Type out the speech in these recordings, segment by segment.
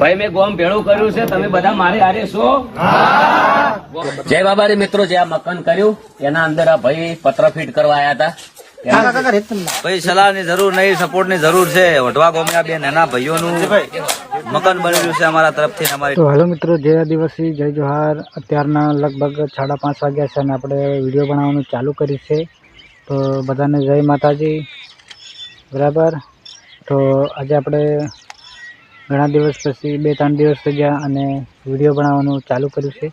ભાઈ મેં ગોમ ભેળું કર્યું છે. તમે બધા મારે હારે છો. જય બાબારી મિત્રો જે આ મકાન કર્યું એના અંદર આ ભાઈ પત્ર ફીટ કરવા આવ્યા હતા. ભાઈ સલાહની જરૂર નહીં સપોર્ટની જરૂર છે. વઢવા ગોમ્યા બે નાના ભાઈઓનું મકાન બની રહ્યું છે અમારા તરફથી અમારી તો હેલો મિત્રો જય આદિવાસી જય જોહાર. અત્યારના લગભગ સાડા પાંચ વાગ્યા છે અને આપણે વીડિયો બનાવવાનું ચાલુ કર્યું છે. તો બધાને જય માતાજી. બરાબર? તો આજે આપણે ઘણા દિવસ પછી, બે ત્રણ દિવસ થઈ ગયા અને વીડિયો બનાવવાનું ચાલુ કર્યું છે.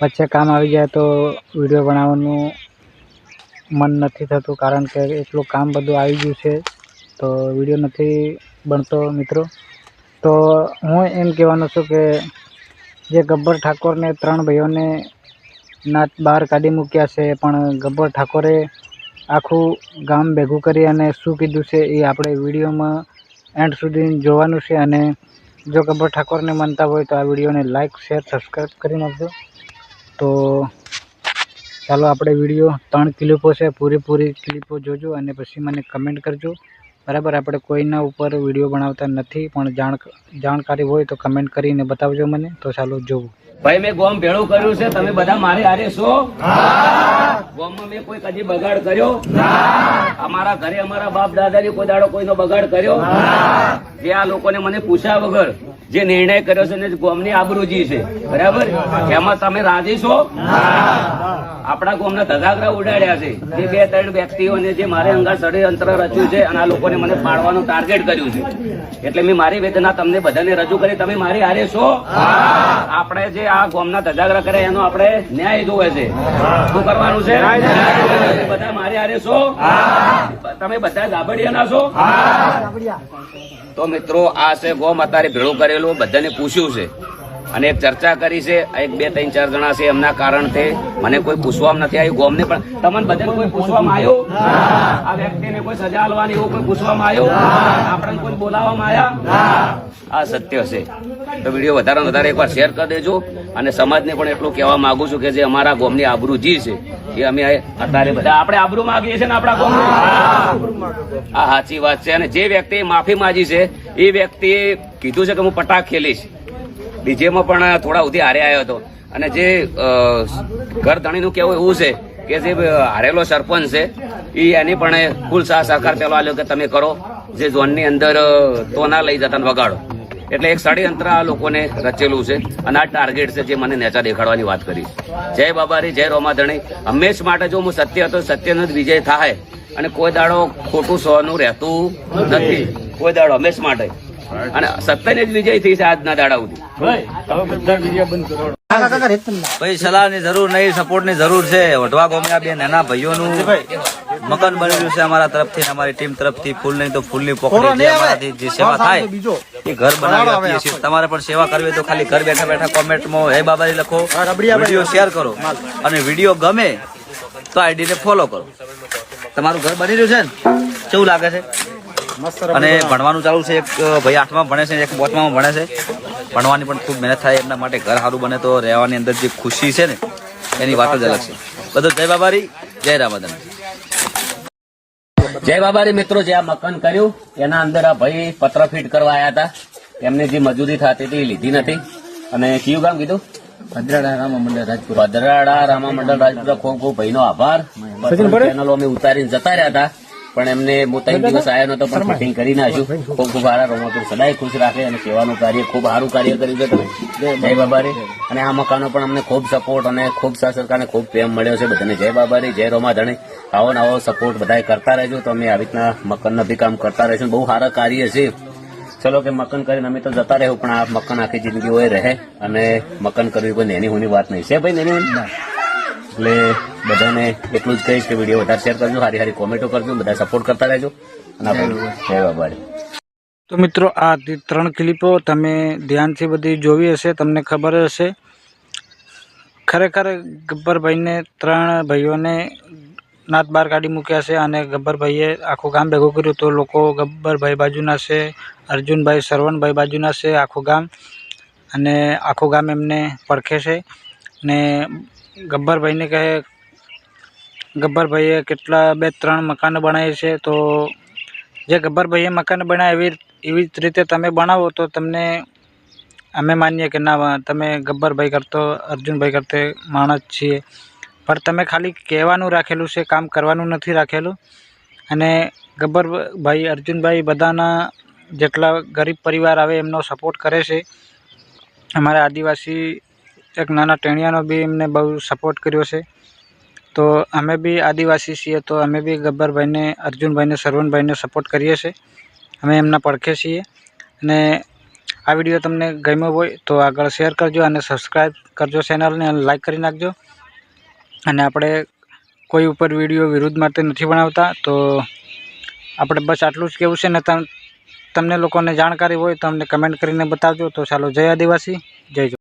વચ્ચે કામ આવી જાય તો વીડિયો બનાવવાનું મન નથી થતું, કારણ કે એટલું કામ બધું આવી ગયું છે તો વીડિયો નથી બનતો મિત્રો. તો હું એમ કહેવાનો છું કે જે ગબ્બર ઠાકોરને ત્રણ ભાઈઓને નાત બહાર કાઢી મૂક્યા છે, પણ ગબ્બર ઠાકોરે આખું ગામ ભેગું કરી અને શું કીધું છે એ આપણે વિડીયોમાં એન્ડ સુધી જોવાનું છે અને જો ગબ્બર ઠાકોરને માનતા હોય તો આ વિડીયોને લાઇક શેર સબસ્ક્રાઈબ કરી નાખજો. તો ચાલો આપણે વીડિયો ત્રણ ક્લિપો છે પૂરેપૂરી ક્લિપો જોજો અને પછી મને કમેન્ટ કરજો. બરાબર આપણે કોઈના ઉપર વીડિયો બનાવતા નથી પણ જાણ જાણકારી હોય તો કમેન્ટ કરીને બતાવજો મને. તો ચાલો જોવું. ભાઈ મેં ગોમ ભેળું કર્યું છે તમે બધા મારે હારે છો? ગોમમાં મેં કોઈ કદી બગાડ કર્યો? અમારા ઘરે અમારા બાપ દાદાની કોઈ દાડો કોઈનો બગાડ કર્યો? જે આ લોકોને મને પૂછ્યા વગર જે નિર્ણય કર્યો છે ને ગોમની આબરૂજી છે. બરાબર? એમાં તમે રાજી છો? આપણા ગોમના ધગાગરા ઉડાડ્યા છે. જે બે ત્રણ વ્યક્તિઓને જે મારે અંગા ષડયંત્ર રચ્યું છે અને આ લોકોને મને પાડવાનું ટાર્ગેટ કર્યું છે. એટલે મેં મારી વેદના તમને બધાને રજૂ કરી. તમે મારી હારે છો? આપણે જે આ ગોમના ધગાગરા કરે એનો આપણે ન્યાય જોવે છે. શું કરવાનું છે. બધા મારી હારે છો? તમે બધા ગાબડિયાના છો? તો મિત્રો, આ છે ગોમ, અત્યારે ભેળું કરેલું, બધાને પૂછ્યું છે. અને એક ચર્ચા કરી છે, એક બે, ત્રણ, ચાર જણા છે એમના કારણથી. મને કોઈ પૂછવામાં નથી આવ્યું ગોમને, પણ તમને બધાને કોઈ પૂછવામાં આવ્યું? આ વ્યક્તિને કોઈ સજા આલવાની એવું કોઈ પૂછવામાં આવ્યું? આપણને કોઈ બોલાવવામાં આવ્યા? આ સત્ય છે. તો વીડિયો વધારે વધારે એકવાર શેર કરી દેજો. અને સમાજને પણ એટલું કહેવા માંગુ છું કે જે અમારા ગોમની આબરૂ જી છે એ અમે આપણે આબરૂ માંગીએ છીએ ને આપણા આ સાચી વાત છે. અને જે વ્યક્તિએ માફી માંગી છે, એ વ્યક્તિએ કીધું છે કે હું પટાક ખેલીશ. ડીજેમાં પણ થોડા સુધી હારે આવ્યો હતો. અને જે ઘર ધણીનું કહેવું એવું છે કે જે હારેલો સરપંચ છે, એ એની પણ ફૂલ સાહ સહકાર પેલો આલ્યો કે તમે કરો. જે ઝોનની અંદર તો ના લઈ જતા વગાડો. એટલે એક ષડયંત્ર આ લોકોને રચેલું છે અને આ ટાર્ગેટ છે જે મને નેચા દેખાડવાની વાત કરી જય બાબારી જય રોમાધણી. હંમેશ માટે જો હું સત્ય હતો સત્યનો જ વિજય થાય. અને કોઈ દાડો ખોટું સોનું રહેતું નથી. કોઈ દાડો હંમેશ માટે. અને સત્યને જ વિજય થઈ છે આજના દાડા સુધી. ભાઈ સલાહની જરૂર નહીં સપોર્ટની જરૂર છે. વઢવા ગોમ્યા બે નાના ભાઈઓનું મકાન બની રહ્યું છે અમારા તરફથી અમારી ટીમ તરફથી. ફૂલ નહીં તો ફૂલની પોકળી જે અમારાથી જે સેવા થાય એ ઘર બનાવી આપીએ છીએ. તમારે પણ સેવા કરવી તો ખાલી ઘર બેઠા બેઠા કોમેન્ટમાં હે બાબારી લખો. વીડિયો શેર કરો. અને વીડિયો ગમે તો આઈડીને ફોલો કરો. તમારું ઘર બની રહ્યું છે ને? કેવું લાગે છે? અને ભણવાનું ચાલુ છે એક ભાઈ આઠમાં ભણે છે એક બોચમાં ભણે છે. ભણવાની પણ ખૂબ મહેનત થાય એમના માટે ઘર સારું બને તો રહેવાની અંદર જે ખુશી છે ને એની વાત જ અલગ છે. બધું જય બાબારી જય રામાદન જય બાબારી મિત્રો જે આ મકાન કર્યું એના અંદર આ ભાઈ પત્ર ફીટ કરવા આવ્યા હતા. એમને જે મજૂરી થતી હતી એ લીધી નથી. અને કયું ગામ કીધું? ભદ્રાડા રામા મંડળ રાજપુર. ભદ્રાડા રામા મંડળ રાજપુર. ખૂબ ખૂબ ભાઈનો આભાર. ચેનલો અમે ઉતારીને જતા રહ્યા હતા. પણ એમને હું ત્રણ દિવસ આવ્યો નતો પણ ફિટિંગ કરી નાખ્યું ખૂબ ખૂબ સારા રોમાપુર સદાય ખુશ રાખે અને સેવાનું કાર્ય ખૂબ સારું કાર્ય કર્યું છે તમે. જય બાબારી. અને આ મકાનો પણ અમને ખૂબ સપોર્ટ અને ખૂબ સરકારને ખૂબ પ્રેમ મળ્યો છે બધાને. જય બાબા રે જય રોમા ધણી. આવો ને આવો સપોર્ટ બધાએ કરતા રહેજો. તો અમે આવી રીતના મકાનના બી કામ કરતા રહીશું બહુ સારા કાર્ય છે. ચલો કે મકાન કરીને અમે તો જતા રહેવું પણ આ મકાન આખી જિંદગી હોય રહે. અને મકાન કરવી કોઈ નેની હોની વાત નહીં. છે ભાઈ નેની હોની એટલે બધાને એટલું જ કહીશ કે વીડિયો વધારે શેર કરજો સારી સારી કોમેન્ટો કરજો બધા સપોર્ટ કરતા રહેજો. અને આપણે જય બાબા તો મિત્રો આ ત્રણ ક્લિપો તમે ધ્યાનથી બધી જોવી હશે તમને ખબર હશે. ખરેખર ગબ્બરભાઈને ત્રણ ભાઈઓને નાત બહાર કાઢી મૂક્યા છે અને ગબ્બરભાઈએ આખું ગામ ભેગું કર્યું તો લોકો ગબ્બરભાઈ બાજુના છે અર્જુનભાઈ સરવણભાઈ બાજુના છે આખું ગામ. અને આખું ગામ એમને પડખે છે. ને ગબ્બરભાઈને કહે, ગબ્બરભાઈએ કેટલા બે ત્રણ મકાનો બનાવી છે, તો જે ગબ્બરભાઈએ મકાન બનાવ્યા એવી એવી જ રીતે તમે બનાવો તો તમને અમે માનીએ કે ના, તમે ગબ્બરભાઈ કરતો, અર્જુનભાઈ કરતે માણસ છીએ. પણ તમે ખાલી કહેવાનું રાખેલું છે, કામ કરવાનું નથી રાખેલું. અને ગબ્બરભાઈ, અર્જુનભાઈ બધાના જેટલા ગરીબ પરિવાર આવે એમનો સપોર્ટ કરે છે. અમારા આદિવાસી એક નાના ટેણિયાનો બી એમને બહુ સપોર્ટ કર્યો છે. તો અમે બી આદિવાસી છીએ, તો અમે બી ગબ્બરભાઈને, અર્જુનભાઈને, સરવણભાઈને સપોર્ટ કરીએ છીએ. અમે એમના પડખે છીએ. અને આ વીડિયો તમને ગમ્યો હોય તો આગળ શેર કરજો અને સબસ્ક્રાઈબ કરજો ચેનલને અને લાઈક કરી નાખજો. અને આપણે કોઈ ઉપર વીડિયો વિરુદ્ધ માટે નથી બનાવતા, તો આપણે બસ આટલું જ કહેવું છે ને તમ, તમને લોકોને જાણકારી હોય તો અમને કમેન્ટ કરીને બતાવજો. તો ચાલો, જય આદિવાસી, જય